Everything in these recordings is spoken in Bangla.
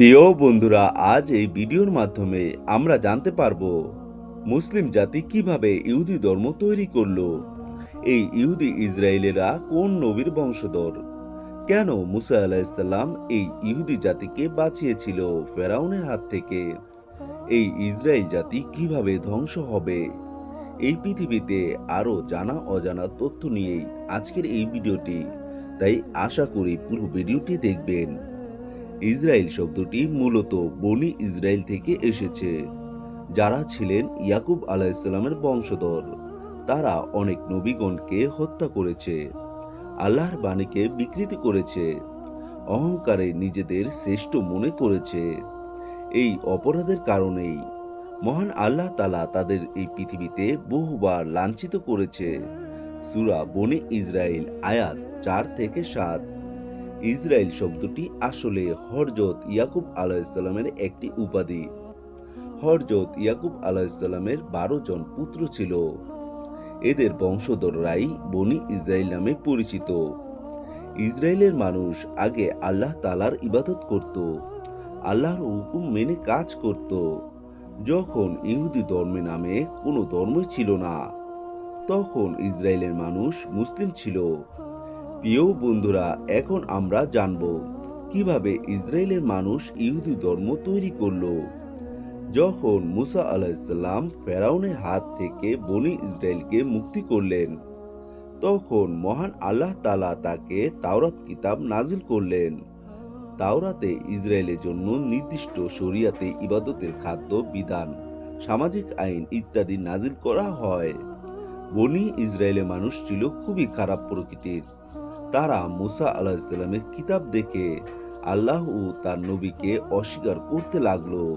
প্রিয় বন্ধুরা, আজ এই ভিডিওর মাধ্যমে আমরা জানতে পারব মুসলিম জাতি কীভাবে ইহুদি ধর্ম তৈরি করল। এই ইহুদি ইসরায়েলেরা কোন নবীর বংশধর? কেন মুসা আলাহিসাল্লাম এই ইহুদি জাতিকে বাঁচিয়েছিল ফেরাউনের হাত থেকে? এই ইসরায়েল জাতি কীভাবে ধ্বংস হবে? এই পৃথিবীতে আরও জানা অজানা তথ্য নিয়েই আজকের এই ভিডিওটি। তাই আশা করি পুরো ভিডিওটি দেখবেন। ইসরায়েল শব্দটি মূলত বনি ইসরায়েল থেকে এসেছে, যারা ছিলেন ইয়াকুব আলাইসাল্লামের বংশধর। তারা অনেক নবীগণকে হত্যা করেছে, আল্লাহর বাণীকে বিকৃতি করেছে, অহংকারে নিজেদের শ্রেষ্ঠ মনে করেছে। এই অপরাধের কারণেই মহান আল্লাহ তালা তাদের এই পৃথিবীতে বহুবার লাঞ্ছিত করেছে। সুরা বনি ইসরায়েল আয়াত চার থেকে সাত। ইসরায়েল শব্দটি আসলে হরজত ইয়াকুব আলাইসাল্লামের একটি উপাধি। হরজত ইয়াকুব আলাহিসাল্লামের বারো জন পুত্র ছিল। এদের বংশধররাই বনি ইসরায়েল নামে পরিচিত। ইসরায়েলের মানুষ আগে আল্লাহ তালার ইবাদত করত, আল্লাহর হুকুম মেনে কাজ করত। যখন ইহুদি ধর্মে নামে কোনো ধর্মই ছিল না, তখন ইসরায়েলের মানুষ মুসলিম ছিল। প্রিয় বন্ধুরা, এখন আমরা জানব কীভাবে ইসরায়েলের মানুষ ইহুদি ধর্ম তৈরি করল। যখন মুসা আলাহিসাল্লাম ফেরাউনের হাত থেকে বনি ইসরায়েলকে মুক্তি করলেন, তখন মহান আল্লাহ তালা তাকে তাওরাত কিতাব নাজিল করলেন। তাওরাতে ইসরায়েলের জন্য নির্দিষ্ট শরিয়াতে ইবাদতের খাদ্য, বিধান, সামাজিক আইন ইত্যাদি নাজিল করা হয়। বনি ইসরায়েলের মানুষ ছিল খুবই খারাপ প্রকৃতির। তারা মুসা আলাহিসাল্লামের কিতাব দেখে আল্লাহ তার নবীকে অস্বীকার করতে লাগল।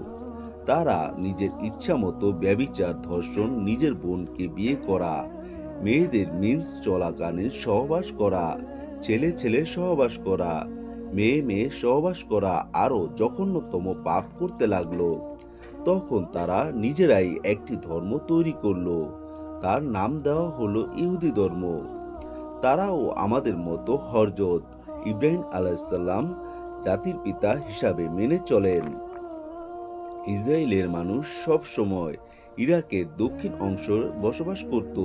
তারা নিজের ইচ্ছা মতো ব্যবিচার, ধর্ষণ, নিজের বোনকে বিয়ে করা, মেয়েদের মিন্স চলাকালীন সহবাস করা, ছেলে ছেলে সহবাস করা, মেয়ে মেয়ে সহবাস করা আরও জঘন্যতম পাপ করতে লাগল। তখন তারা নিজেরাই একটি ধর্ম তৈরি করল। তার নাম দেওয়া হলো ইহুদি ধর্ম। তারাও আমাদের মতো হরজত। ইব্রাহিম আলাইসাল্লাম জাতির পিতা হিসাবে মেনে চলেন। ইসরায়েলের মানুষ সব সময় ইরাকের দক্ষিণ অংশ বসবাস করত।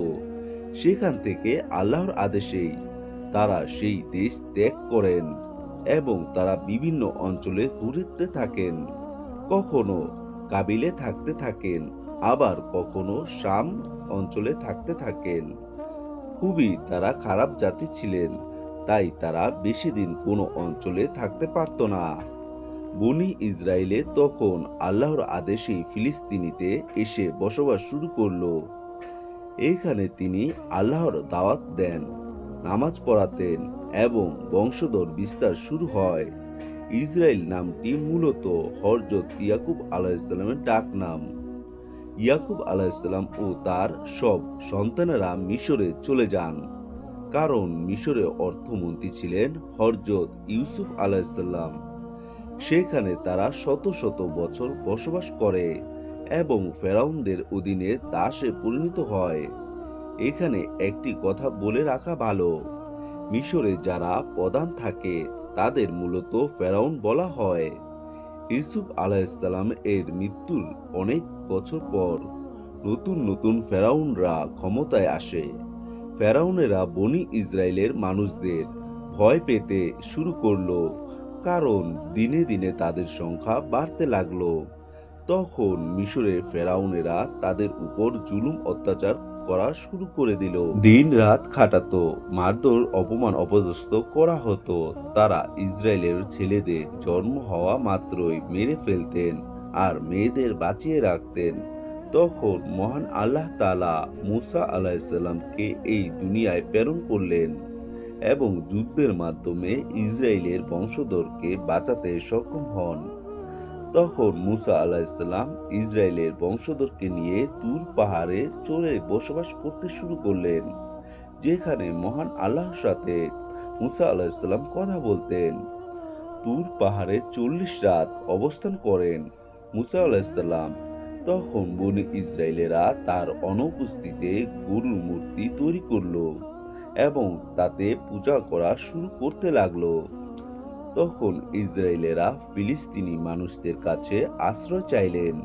সেখান থেকে আল্লাহর আদেশেই তারা সেই দেশ ত্যাগ করেন এবং তারা বিভিন্ন অঞ্চলে ঘুরতে থাকেন। কখনো কাবিলে থাকতে থাকেন, আবার কখনো শাম অঞ্চলে থাকতে থাকেন। খুবই তারা খারাপ জাতি ছিলেন, তাই তারা বেশি দিন কোনো অঞ্চলে থাকতে পারত না। বনি ইসরায়েলে তখন আল্লাহর আদেশেই ফিলিস্তিনিতে এসে বসবাস শুরু করল। এখানে তিনি আল্লাহর দাওয়াত দেন, নামাজ পড়াতেন এবং বংশধর বিস্তার শুরু হয়। ইসরায়েল নামটি মূলত হরজত ইয়াকুব আলাইসাল্লামের ডাক নাম ইয়াকুব আলাইসাল্লাম ও তার সব সন্তানেরা মিশরে চলে যান। কারণ মিশরে অর্থমন্ত্রী ছিলেন হরজত ইউসুফ আলাইসাল্লাম সেখানে তারা শত শত বছর বসবাস করে এবং ফেরাউনদের অধীনে দাসে পরিণত হয়। এখানে একটি কথা বলে রাখা ভালো, মিশরে যারা প্রধান থাকে, তাদের মূলত ফেরাউন বলা হয়। ইউসুফ আলাইসাল্লাম এর মৃত্যুর অনেক বছর পর নতুন নতুন ফেরাউনরা ক্ষমতায় আসে। ফেরাউনেরা বনি ইসরায়েলের মানুষদের ভয় পেতে শুরু করল, কারণ দিনে দিনে তাদের সংখ্যা বাড়তে লাগল। তখন মিশরের ফেরাউনেরা তাদের উপর জুলুম, অত্যাচার করা শুরু করে দিল। দিন রাত খাটাতো। মারধর অপমান অপদস্থ করা হতো। তারা ইসরায়েলের ছেলেদের জন্ম হওয়া মাত্রই মেরে ফেলতেন আর মেয়েদের বাঁচিয়ে রাখতেন। তখন মহান আল্লাহ তালা মুসা আলাহিসাল্লামকে এই দুনিয়ায় প্রেরণ করলেন এবং যুদ্ধের মাধ্যমে ইসরায়েলের বংশধরকে বাঁচাতে সক্ষম হন। তখন মুসা আলাহিসাল্লাম ইসরায়েলের বংশধরকে নিয়ে তুর পাহাড়ে চড়ে বসবাস করতে শুরু করলেন, যেখানে মহান আল্লাহর সাথে মুসা আলাহিসাল্লাম কথা বলতেন। তুর পাহাড়ে চল্লিশ রাত অবস্থান করেন মুসা আলাহিসাল্লাম তখন বনি ইসরায়েলেরা তার অনুপস্থিতিতে গরুর মূর্তি তৈরি করল এবং তাতে পূজা করা শুরু করতে লাগল। তখন ইসরায়েলেরা ফিলিস্তিনি মানুষদের কাছে আশ্রয় চাইলেন।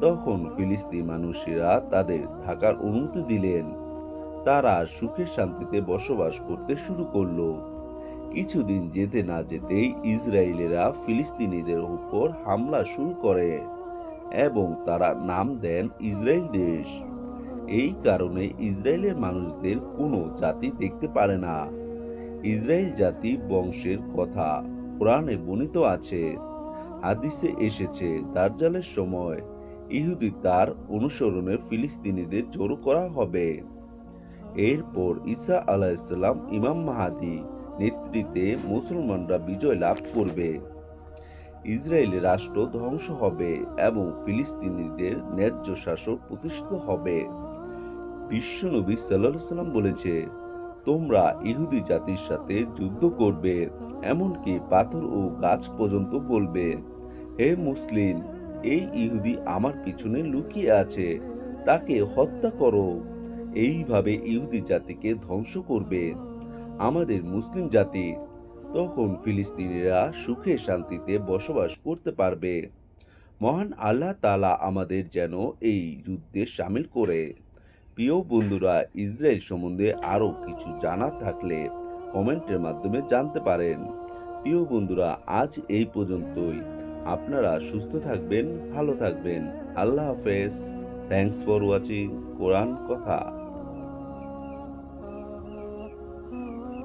তখন ফিলিস্তিনি মানুষেরা তাদের থাকার অনুমতি দিলেন। তারা সুখে শান্তিতে বসবাস করতে শুরু করল। কিছুদিন যেতে না যেতেই ইসরায়েলেরা ফিলিস্তিনিদের উপর হামলা শুরু করে এবং তারা নাম দেন ইসরায়েল দেশ। এই কারণে ইসরায়েলের মানুষদের কোনো জাতি দেখতে পারে না। ইসরায়েল জাতি বংশের কথা কোরআনে বর্ণিত আছে। হাদিসে এসেছে, দার্জালের সময় ইহুদি তার অনুসরণে ফিলিস্তিনিদের জড়ো করা হবে। এরপর ঈসা আলাইসাল্লাম ইমাম মাহাদি নেতৃত্বে মুসলমানরা বিজয় লাভ করবে। ইসরায়েলের রাষ্ট্র ধ্বংস হবে এবং ফিলিস্তিনিদের ন্যায্য শাসক প্রতিষ্ঠিত হবে। বিশ্বনবী সাল্লাহ সাল্লাম বলেছে তোমরা ইহুদি জাতির সাথে যুদ্ধ করবে, এমনকি পাথর ও গাছ পর্যন্ত বলবে, হে মুসলিম, এই ইহুদি আমার পিছনে লুকিয়ে আছে, তাকে হত্যা করো। এইভাবে ইহুদি জাতিকে ধ্বংস করবে। আমাদের মুসলিম জাতি তখন ফিলিস্তিনিরা সুখে শান্তিতে বসবাস করতে পারবে। মহান আল্লাহ তালা আমাদের যেন এই যুদ্ধে সামিল করে। প্রিয় বন্ধুরা, ইসরায়েল সম্বন্ধে আরও কিছু জানা থাকলে কমেন্টের মাধ্যমে জানতে পারেন। প্রিয় বন্ধুরা, আজ এই পর্যন্তই। আপনারা সুস্থ থাকবেন, ভালো থাকবেন। আল্লাহ হাফেজ। থ্যাংকস ফর ওয়াচিং কোরআন কথা